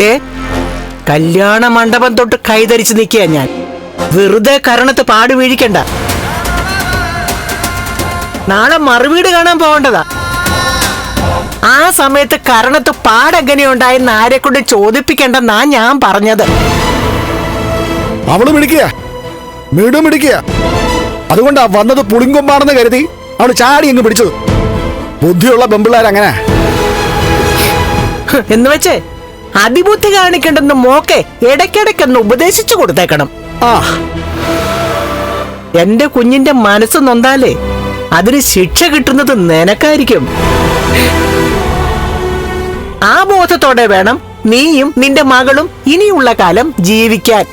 ദേ കല്യാണ മണ്ഡപം തൊട്ട് കൈതരിച്ച് നിൽക്കുക ഞാൻ. വെറുതെ കരണത്ത് പാട് വീഴിക്കണ്ട. നാളെ മറുവീട് കാണാൻ പോകേണ്ടതാ. ആ സമയത്ത് കരണത്ത് പാടെങ്ങനെയുണ്ടായെന്ന് ആരെ കൊണ്ട് ചോദിപ്പിക്കണ്ടെന്നാ ഞാൻ പറഞ്ഞത്. അവൾ മിടിക്കുക മിടു മിടിക്കുക അതുകൊണ്ടാ വന്നത് പുളിങ്കൊമ്പാണെന്ന് കരുതി അവൾ ചാടി അങ്ങ് പിടിച്ചത്. ബുദ്ധിയുള്ള പെമ്പിള്ളേർ അങ്ങനെ എന്ന് വെച്ച് അതിബുദ്ധി കാണിക്കണ്ടെന്ന് മോക്കെ ഇടയ്ക്കിടയ്ക്കൊന്ന് ഉപദേശിച്ചു കൊടുത്തേക്കണം. ആ. എന്റെ കുഞ്ഞിന്റെ മനസ്സ് നൊന്താലേ അതിന് ശിക്ഷ കിട്ടുന്നത് നിനക്കായിരിക്കും. ആ ബോധത്തോടെ വേണം നീയും നിന്റെ മകളും ഇനിയുള്ള കാലം ജീവിക്കാൻ.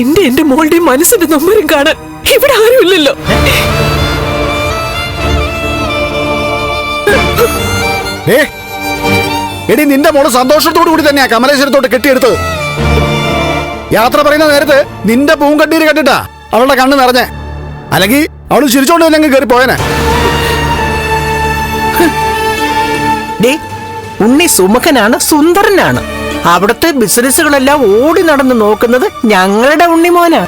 എന്റെ എന്റെ മോളുടെ മനസ്സിന്റെ നമ്പരും കാണാൻ ഇവിടെ ആരുമില്ലല്ലോ. ഏ എടി നിന്റെ മോൾ സന്തോഷത്തോടു കൂടി തന്നെയാ കമലേശ്വരത്തോട്ട് കെട്ടിയെടുത്തത്. യാത്ര പറയുന്ന നേരത്ത് നിന്റെ പൂങ്കണ്ണീര് കണ്ടിട്ടാ അവളുടെ കണ്ണ് നിറഞ്ഞേ. അല്ലെങ്കിൽ അവൾ ചിരിച്ചോണ്ട് തന്നെ കയറി പോയനെ. ഉണ്ണി സുമുഖനാണ് സുന്ദരനാണ്. അവിടുത്തെ ബിസിനസ്സുകളെല്ലാം ഓടി നടന്ന് നോക്കുന്നത് ഞങ്ങളുടെ ഉണ്ണിമോനാ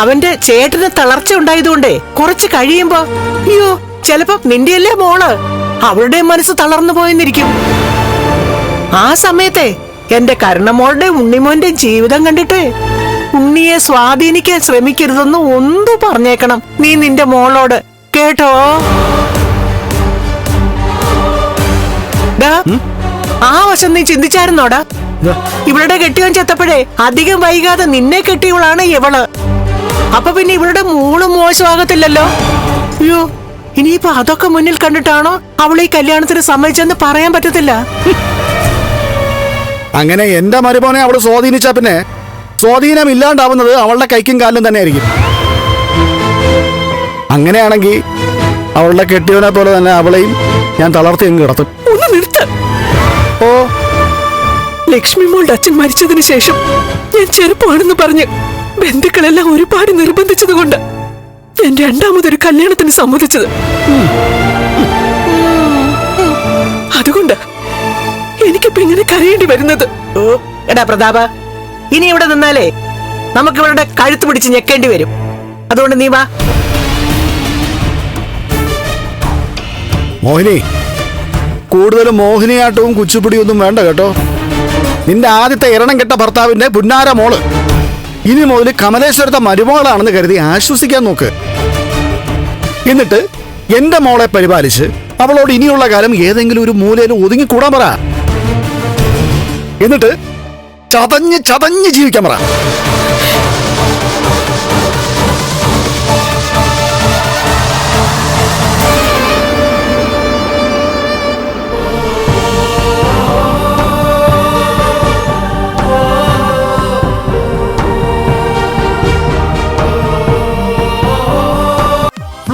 അവന്റെ ചേട്ടന് തളർച്ച ഉണ്ടായതുകൊണ്ടേ കുറച്ച് കഴിയുമ്പോ അയ്യോ ചെലപ്പോ നിന്റെയല്ലേ മോൾ? അവളുടെ മനസ്സ് തളർന്നു പോയെന്നിരിക്കും. ആ സമയത്തെ എന്റെ കരുണമോളുടെ ഉണ്ണിമോന്റെ ജീവിതം കണ്ടിട്ട് ഉണ്ണിയെ സ്വാധീനിക്കാൻ ശ്രമിക്കരുതെന്ന് ഒന്നു പറഞ്ഞേക്കണം നീ നിന്റെ മോളോട്. കേട്ടോ? ആ വശം നീ ചിന്തിച്ചായിരുന്നോടാ ഇവളുടെ കെട്ടിയോൻ ചെത്തപ്പോഴേ അധികം വൈകാതെ നിന്നെ കെട്ടിയവളാണ് ഇവൾ. അപ്പൊ പിന്നെ ഇവളുടെ മൂളും മോശമാകത്തില്ലല്ലോ? അയ്യോ. ഇനിയിപ്പോ അതൊക്കെ മുന്നിൽ കണ്ടിട്ടാണോ അവൾ ഈ കല്യാണത്തിന് സമ്മതിച്ചെന്ന് പറയാൻ പറ്റത്തില്ല? അങ്ങനെ എന്റെ മരുമോനെ അവൾ സ്വാധീനിച്ച പിന്നെ സ്വാധീനം ഇല്ലാണ്ടാവുന്നത് അവളുടെ കൈക്കും കാലിലും തന്നെ ആയിരിക്കും അങ്ങനെയാണെങ്കിൽ അവളുടെ കെട്ടിയവനെ പോലെ തന്നെ അവളെയും ഞാൻ തളർത്തി അങ്ങ് കിടത്തും. ഒന്ന് നിർത്ത. ഓ. ലക്ഷ്മി മോളുടെ അച്ഛൻ മരിച്ചതിന് ശേഷം ഞാൻ ചെറുപ്പമാണെന്ന് പറഞ്ഞ് ബന്ധുക്കളെല്ലാം ഒരുപാട് നിർബന്ധിച്ചത് കൊണ്ട് ഞാൻ രണ്ടാമതൊരു കല്യാണത്തിന് സമ്മതിച്ചത്. അതുകൊണ്ട് എനിക്കിപ്പോ ഇങ്ങനെ കരയേണ്ടി വരുന്നത്. ഓ എടാ പ്രതാപ ഇനി ഇവിടെ നിന്നാലേ നമുക്ക് ഇവരുടെ കഴുത്ത് പിടിച്ച് ഞെക്കേണ്ടി വരും. അതുകൊണ്ട് നീ വാ. മോഹിനി കൂടുതലും മോഹിനിയാട്ടവും കുച്ചുപിടിയൊന്നും വേണ്ട കേട്ടോ. നിന്റെ ആദ്യത്തെ ഇരണം കെട്ട ഭർത്താവിന്റെ പുന്നാര മോൾ. ഇനി മുതൽ കമലേശ്വരത്തെ മരുമകളാണെന്ന് കരുതി ആശ്വസിക്കാൻ നോക്ക്. എന്നിട്ട് എന്റെ മോളെ പരിപാലിച്ച് അവളോട് ഇനിയുള്ള കാലം ഏതെങ്കിലും ഒരു മൂലയിൽ ഒതുങ്ങിക്കൂടാൻ പറ. എന്നിട്ട് ചതഞ്ഞ് ചതഞ്ഞ് ജീവിക്കാൻ പറ.